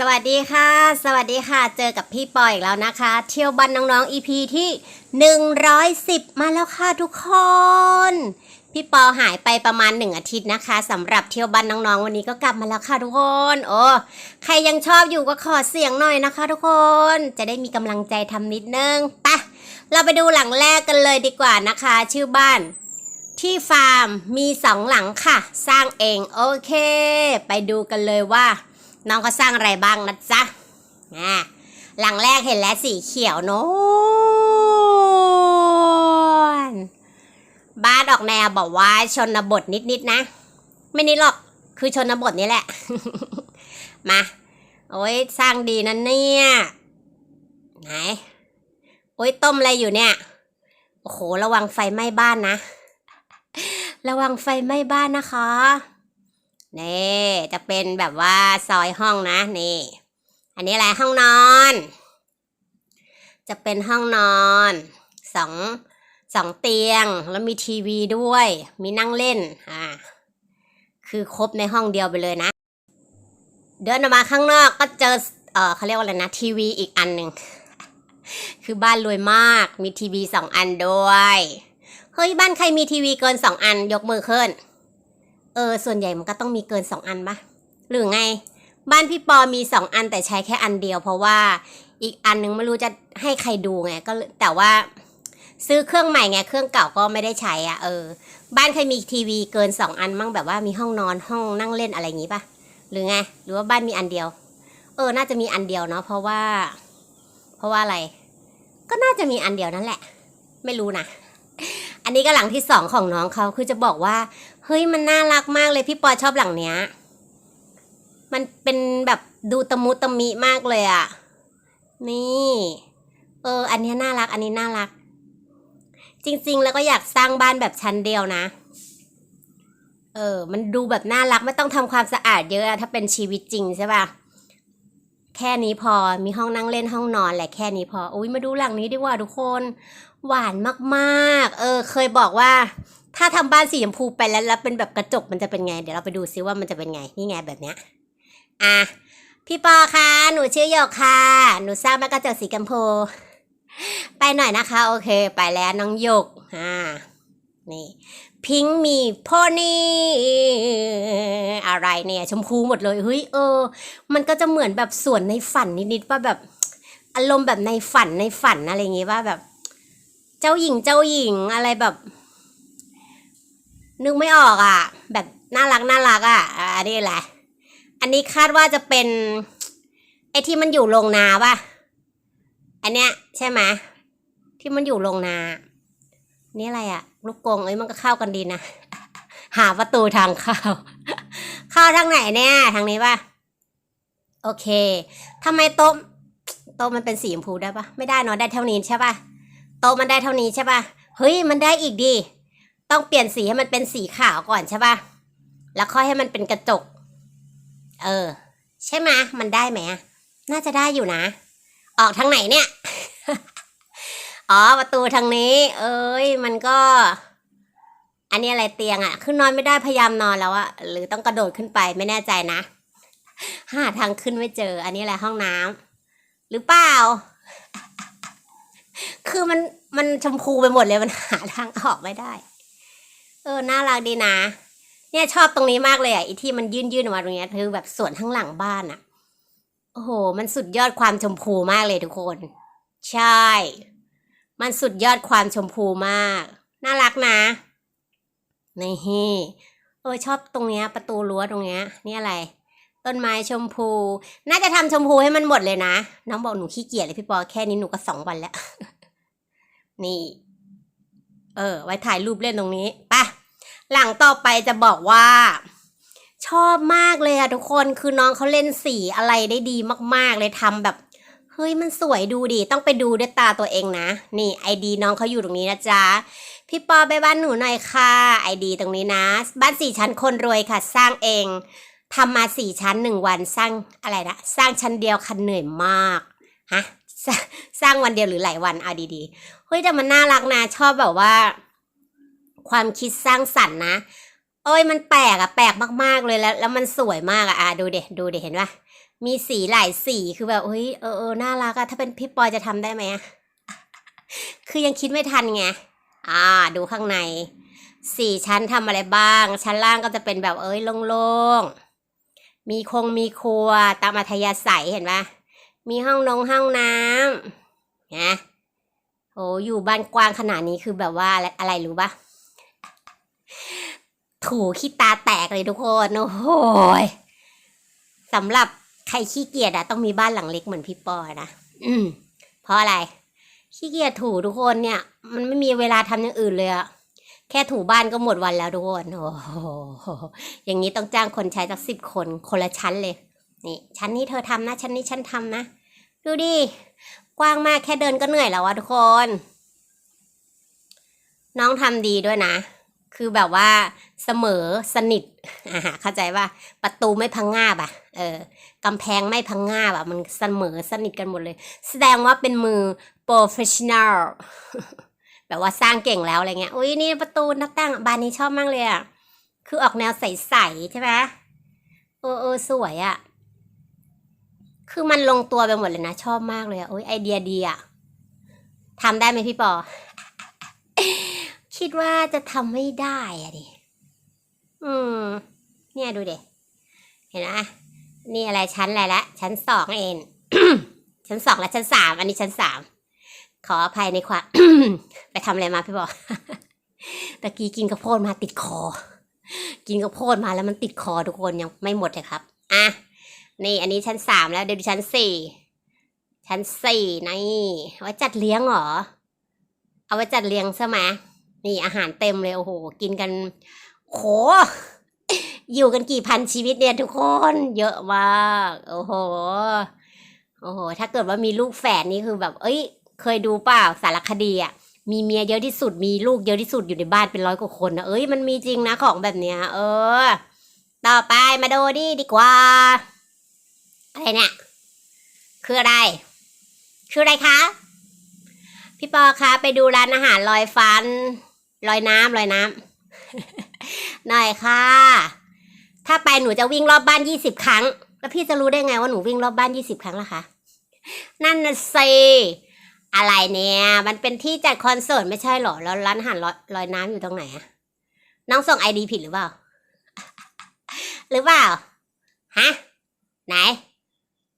สวัสดีค่ะ สวัสดีค่ะ เจอกับพี่ปอยอีกแล้วนะคะ เที่ยวบันน้องๆ EP ที่ 110 มาแล้วค่ะทุกคน พี่ปอหายไปประมาณหนึ่งอาทิตย์นะคะสำหรับเที่ยวบันน้องๆ วันนี้ก็กลับมาแล้วค่ะทุกคน โอ้ใครยังชอบอยู่ก็ขอเสียงหน่อยนะคะ ทุกคน จะได้มีกำลังใจทำนิดนึงไปะเราไปดูหลังแรกกันเลยดีกว่านะคะ ชื่อบ้านที่ฟาร์มมีสองหลังค่ะ สร้างเองโอเค ไปดูกันเลยว่า น้องเขาสร้างอะไรบ้างนะจ๊ะอ่าหลังแรกเห็นแล้วสีเขียวโน้นบ้านออกแนวบอกว่าชนบทนิดๆนะ ไม่นิดหรอกคือชนบทนี่แหละ มา โอ้ยสร้างดีนะเนี่ยไหนโอ้ยต้มอะไรอยู่เนี่ยโอ้โหระวังไฟไหม้บ้านนะ ระวังไฟไหม้บ้านนะคะ นี่จะเป็นแบบว่าซอยห้องนะนี่ อันนี้อะไรห้องนอน จะเป็นห้องนอนสองสองเตียงแล้วมีทีวีด้วย มีนั่งเล่นอ่าคือครบในห้องเดียวไปเลยนะ เดินออกมาข้างนอกก็เจอเออเขาเรียกว่าอะไรนะทีวีอีกอันหนึ่งคือบ้านรวยมากมีทีวีสองอันด้วย เฮ้ยบ้านใครมีทีวีเกินสองอันยกมือขึ้น ออ ส่วนใหญ่มันก็ต้องมีเกินสองอันปะหรือไง บ้านพี่ปอมีสองอันแต่ใช้แค่อันเดียว เพราะว่าอีกอันนึงไม่รู้จะให้ใครดูไงก็แต่ว่าซื้อเครื่องใหม่ไงเครื่องเก่าก็ไม่ได้ใช้อะเออ บ้านใครมีทีวีเกินสองอันมั่งแบบว่ามีห้องนอนห้องนั่งเล่นอะไรอย่างงี้ปะหรือไง หรือว่าบ้านมีอันเดียว เออ น่าจะมีอันเดียวเนาะเพราะว่า เพราะว่าอะไร ก็น่าจะมีอันเดียวนั่นแหละ ไม่รู้นะอันนี้ก็หลังที่สองของน้องเขาคือจะบอกว่า เฮ้ยมันน่ารักมากเลยพี่ปอชอบหลังเนี้ย มันเป็นแบบดูตะมุตะมิมากเลยอะนี่ เออ อันนี้น่ารัก อันนี้น่ารัก จริง ๆ แล้วก็อยากสร้างบ้านแบบชั้นเดียวนะ เออ มันดูแบบน่ารักไม่ต้องทำความสะอาดเยอะอะถ้าเป็นชีวิตจริงใช่ป่ะแค่นี้พอมีห้องนั่งเล่นห้องนอนแหละแค่นี้พออุ้ยมาดูหลังนี้ดีกว่าทุกคน หวานมากๆ เออ เคยบอกว่า ถ้าทำบ้านสีชมพูไปแล้วแล้วเป็นแบบกระจกมันจะเป็นไง เดี๋ยวเราไปดูซิว่ามันจะเป็นไง นี่ไงแบบเนี้ย อะ พี่ปอคะ หนูชื่อหยกค่ะ หนูสร้างบ้านกระจกสีกัมพู ไปหน่อยนะคะ โอเค ไปแล้วน้องหยก อ่า นี่ พิงค์มีโพนี่อะไรเนี่ย ชมพูหมดเลย เฮ้ย เออ มันก็จะเหมือนแบบสวนในฝันนิดๆว่าแบบ อารมณ์แบบในฝันในฝันอะไรอย่างงี้ว่าแบบ เจ้าหญิงเจ้าหญิงอะไรแบบ นึกไม่ออกอะ แบบน่ารักน่ารักอะอ่าอันนี้แหละ อันนี้คาดว่าจะเป็น ไอ้ที่มันอยู่โรงนาป่ะ อันเนี้ยใช่ไหมที่มันอยู่โรงนา นี่อะไรอะ ลูกกงเอ้ยมันก็เข้ากันดีนะ หาประตูทางเข้า เข้าทางไหนเนี่ย ทางนี้ป่ะ โอเคทำไมโต๊ะโต๊ะมันเป็นสีชมพูได้ปะไม่ได้เนอะได้เท่านี้ใช่ปะโต๊ะมันได้เท่านี้ใช่ปะเฮ้ยมันได้อีกดิ ต้องเปลี่ยนสีให้มันเป็นสีขาวก่อนใช่ปะแล้วค่อยให้มันเป็นกระจก เออ ใช่ไหมมันได้ไหมน่าจะได้อยู่นะ ออกทางไหนเนี่ย อ๋อ ประตูทางนี้ เอ้ย มันก็ อันนี้อะไรเตียงอะขึ้นนอนไม่ได้พยายามนอนแล้วอะหรือต้องกระโดดขึ้นไปไม่แน่ใจนะ หาทางขึ้นไม่เจอ อันนี้แหละห้องน้ำหรือเปล่า คือมันมันชมพูไปหมดเลยมันหาทางออกไม่ได้ เออ น่ารักดีนะ เนี่ยชอบตรงนี้มากเลยอะไอที่มันยื่นยื่นออกมาตรงเนี้ยคือแบบสวนข้างหลังบ้านอะ โอ้โห มันสุดยอดความชมพูมากเลยทุกคน ใช่ มันสุดยอดความชมพูมาก น่ารักนะนี่เออชอบตรงเนี้ย ประตูรั้วตรงเนี้ย นี่อะไร ต้นไม้ชมพู น่าจะทำชมพูให้มันหมดเลยนะ น้องบอกหนูขี้เกียจเลยพี่ปอแค่นี้หนูก็สองวันแล้ว นี่ เออ ไว้ถ่ายรูปเล่นตรงนี้ไปหลังต่อไปจะบอกว่า ชอบมากเลยอะทุกคนคือน้องเขาเล่นสีอะไรได้ดีมากๆเลยทำแบบเฮ้ยมันสวยดูดิต้องไปดูด้วยตาตัวเองนะ นี่ไอดีน้องเขาอยู่ตรงนี้นะจ๊ะพี่ปอไปบ้านหนูหน่อยค่ะไอดีตรงนี้นะ บ้านสี่ชั้นคนรวยค่ะ สร้างเองทำมาสี่ชั้นหนึ่งวันสร้างอะไรนะสร้างชั้นเดียวคันเหนื่อยมากฮะ สร้างสร้างวันเดียวหรือหลายวันเอาดีๆเฮ้ยแต่มันน่ารักนะชอบแบบว่า ความคิดสร้างสรรค์นะเอ้ยมันแปลกอะแปลกมากๆเลยแล้ว แล้วมันสวยมากอะอะดูเด็ดูเด็เห็นปะมีสีหลายสีคือแบบเฮ้ยเออเออน่ารักอะถ้าเป็นพี่ปอยจะทำได้ไหมคือยังคิดไม่ทันไงอ่า ดูข้างในสี่ชั้นทำอะไรบ้าง ชั้นล่างก็จะเป็นแบบเอ้ยโล่งๆมีคงมีครัวตามอัธยาศัยเห็นปะ มีห้องนงห้องน้ำนะโอ้อยู่บ้านกว้างขนาดนี้คือแบบว่าอะไรรู้ปะถูขี้ตาแตกเลยทุกคนโอ้โหสำหรับใครขี้เกียจอะต้องมีบ้านหลังเล็กเหมือนพี่ปอนะอืมเพราะอะไร ขี้เกียจถูทุกคนเนี่ย มันไม่มีเวลาทำอย่างอื่นเลยอะแค่ถูบ้านก็หมดวันแล้วทุกคนโอ้โหอย่างนี้ต้องจ้างคนใช้สักสิบคน คนละชั้นเลย นี่ ชั้นนี้เธอทำนะ ชั้นนี้ฉันทำนะ ดูดิ กว้างมากแค่เดินก็เหนื่อยแล้วอะทุกคน น้องทำดีด้วยนะ คือแบบว่าเสมอสนิทอ่าเข้าใจว่าประตูไม่พังงาบอะเออกำแพงไม่พังงาบอะมันเสมอสนิทกันหมดเลย แสดงว่าเป็นมือ professional แบบว่าสร้างเก่งแล้วอะไรเงี้ย อุ้ยนี่ประตูหน้าต่างบานนี้ชอบมากเลยอะคือออกแนวใสๆใช่ไหมเออเออสวยอะ คือมันลงตัวไปหมดเลยนะ ชอบมากเลยอะโอ้ยไอเดียดีอะทำได้ไหมพี่ปอ คิดว่าจะทำไม่ได้อะดิ อืม เนี่ยดูเด็เห็นไหมนี่อะไรชั้นอะไรละ ชั้นสองเอง ชั้นสองและชั้นสาม อันนี้ชั้นสาม ขออภัยในความ ไปทำอะไรมาพี่บอกตะกี้กินข้าวโพดมาติดคอ กินข้าวโพดมาแล้วมันติดคอทุกคนยังไม่หมดเลยครับ อะ นี่อันนี้ชั้นสามแล้วเดี๋ยวดูชั้นสี่ชั้นสี่นี่ไว้จัดเลี้ยงเหรอ เอาไว้จัดเลี้ยงใช่ไหมนี่อาหารเต็มเลยโอ้โห กินกันโหอยู่กันกี่พันชีวิตเนี่ยทุกคนเยอะมากโอ้โหโอ้โห ถ้าเกิดว่ามีลูกแฝดนี่คือแบบ เอ้ย เคยดูเปล่าสารคดีอะมีเมียเยอะที่สุดมีลูกเยอะที่สุดอยู่ในบ้านเป็นร้อยกว่าคนนะเอ้ยมันมีจริงนะของแบบเนี้ย เออ ต่อไปมาดูนี่ดีกว่า อะไรเนี่ย คืออะไร คืออะไรคะ พี่ปอคะไปดูร้านอาหารลอยฟันลอยน้ำลอยน้ำหน่อยค่ะ ถ้าไปหนูจะวิ่งรอบบ้านยี่สิบครั้ง แล้วพี่จะรู้ได้ไงว่าหนูวิ่งรอบบ้านยี่สิบครั้งล่ะคะนั่นน่ะสิอะไรเนี่ย มันเป็นที่จัดคอนเสิร์ตไม่ใช่หรอ แล้วร้านอาหารลอยลอยน้ำอยู่ตรงไหนอะน้องส่งไอดีผิดหรือเปล่า หรือเปล่า ฮะ ไหน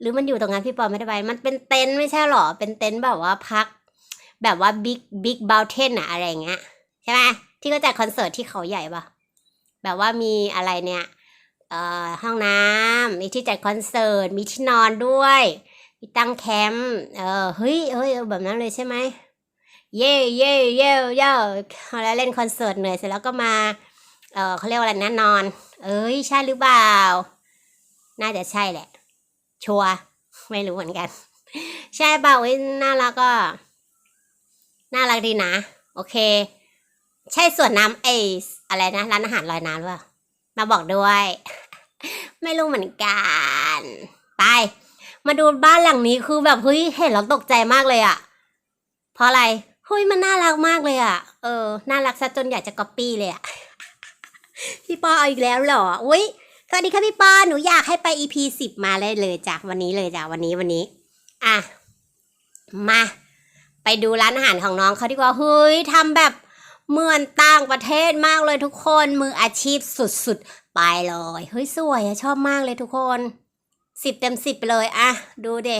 หรือมันอยู่ตรงนั้นพี่ปอไม่ได้ไป มันเป็นเต็นท์ไม่ใช่หรอ เป็นเต็นท์แบบว่าพัก แบบว่าบิ๊กบิ๊กบ u ลเทนอะอะไรเงี้ยใช่ไหมที่เขาจัดคอนเสิร์ตที่เขาใหญ่ปะแบบว่ามีอะไรเนี่ยเอ่อห้องน้ำมีที่จัดคอนเสิร์ตมีที่นอนด้วยมีตั้งแคมป์เออเฮ้ยเฮ้ยเออแบบนั้นเลยใช่ไหมเย่เย่เย่เย่แล้วเล่นคอนเสิร์ตเหนื่อยเสร็จแล้วก็มาเออเขาเรียกว่าอะไรนะนอน เอ้ยใช่หรือเปล่า น่าจะใช่แหละ ชัวไม่รู้เหมือนกัน ใช่เปล่าเอ้ยน่ารักก็ น่ารักดีนะ โอเค ใช่ส่วนน้ำเออะไรนะ ร้านอาหารลอยน้ำหรือเปล่ามาบอกด้วย ไม่รู้เหมือนกัน ไป มาดูบ้านหลังนี้คือแบบเฮ้ยเห็นแล้วตกใจมากเลยอะเพราะอะไรเฮ้ยมันน่ารักมากเลยอะเออ น่ารักซะจนอยากจะก๊อปปี้เลยอะพี่ปอเอาอีกแล้วเหรอ อุ้ย สวัสดีค่ะพี่ปอหนูอยากให้ไป EP สิบมาเลยเลยจ้ะวันนี้เลยจ้ะวันนี้วันนี้ อะ มา ไปดูร้านอาหารของน้องเขาดีกว่าเฮ้ยทำแบบเหมือนต่างประเทศมากเลยทุกคนมืออาชีพสุดๆ ไปเลยเฮ้ยสวยอะชอบมากเลยทุกคนสิบเต็มสิบไปเลยอะดูเด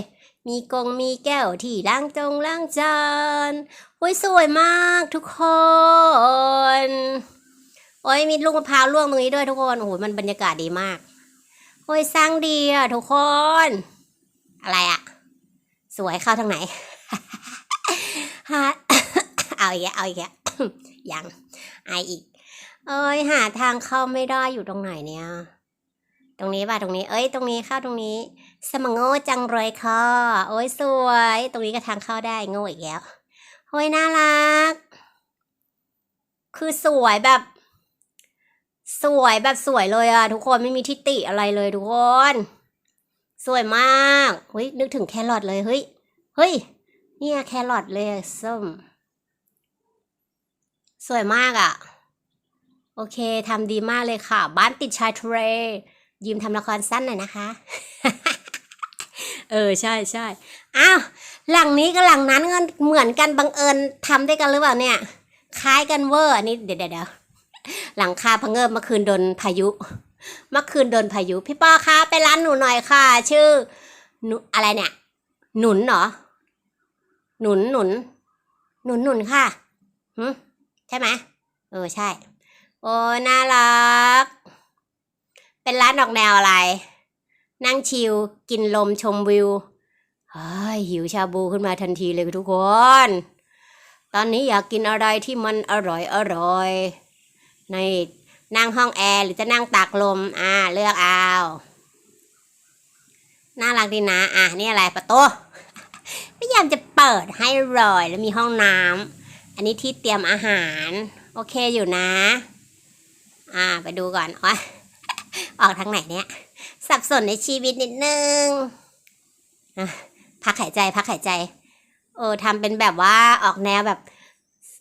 มีกงมีแก้วที่ล้างจงล้างจานเฮ้ยสวยมากทุกคน โอ้ยมีลูกมะพร้าวร่วงตรงนี้ด้วยทุกคนโอ้โหมันบรรยากาศดีมากโอ้ยสร้างดีอะทุกคน อะไรอะสวยเข้าทางไหนฮะเอาอีกเอาอีกยังไออีก เอ้ยหาทางเข้าไม่ได้อยู่ตรงไหนเนี่ยตรงนี้ป่ะตรงนี้ เอ้ย ตรงนี้เข้าตรงนี้ สมงโง่จังเลยค่ะโอ้ยสวย ตรงนี้ก็ทางเข้าได้โง่อีกแล้วโอ้ยน่ารัก คือสวยแบบ สวยแบบสวยเลยอะทุกคนไม่มีทิฏฐิอะไรเลยทุกคน สวยมากเฮ้ยนึกถึงแครอทเลยเฮ้ยเฮ้ยเนี่ยแครอทเลยส้มสวยมากอะ่ะโอเคทำดีมากเลยค่ะ บ้านติดชายทะเลยืมทำละครสั้นหน่อยนะคะ เออใช่ใช่อ้าวหลังนี้กับหลังนั้นก็เหมือนกันบังเอิญทำด้วยกันหรือเปล่าเนี่ย คล้ายกันเวอร์อันนี้เดี๋ยวเดี๋ยว หลังคาพังเงิบเมื่อคืนโดนพายุเมื่อคืนโดนพายุ พี่ป้อคะไปร้านหนูหน่อยค่ะ ชื่อหนุอะไรเนี่ย หนุนเหรอ หนุนหนุน หนุนหนุนค่ะหืมใช่ไหมเออใช่ โอ้น่ารัก เป็นร้านออกแนวอะไร นั่งชิลกินลมชมวิวเฮ้ยหิวชาบูขึ้นมาทันทีเลยทุกคน ตอนนี้อยากกินอะไรที่มันอร่อยอร่อย ในนั่งห้องแอร์หรือจะนั่งตากลม อ่า เลือกเอาน่ารักดีนะ อะนี่อะไรประตูพยายามจะเปิดให้รอยแล้วมีห้องน้ำอันนี้ที่เตรียมอาหาร โอเคอยู่นะ อ่า ไปดูก่อนอ๋อออกทางไหนเนี่ย สับสนในชีวิตนิดนึงพักหายใจพักหายใจเออทำเป็นแบบว่าออกแนวแบบ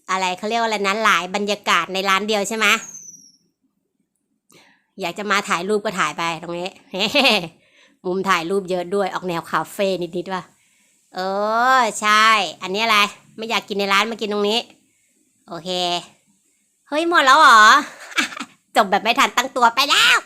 อะไรเขาเรียกว่าอะไรนะหลายบรรยากาศในร้านเดียวใช่ไหมอยากจะมาถ่ายรูปก็ถ่ายไปตรงนี้มุมถ่ายรูปเยอะด้วยออกแนวคาเฟ่นิดๆว่ะเออใช่ อันนี้อะไร ไม่อยากกินในร้านมากินตรงนี้ โอเค เฮ้ยหมดแล้วเหรอจบแบบไม่ทันตั้งตัวไปแล้ว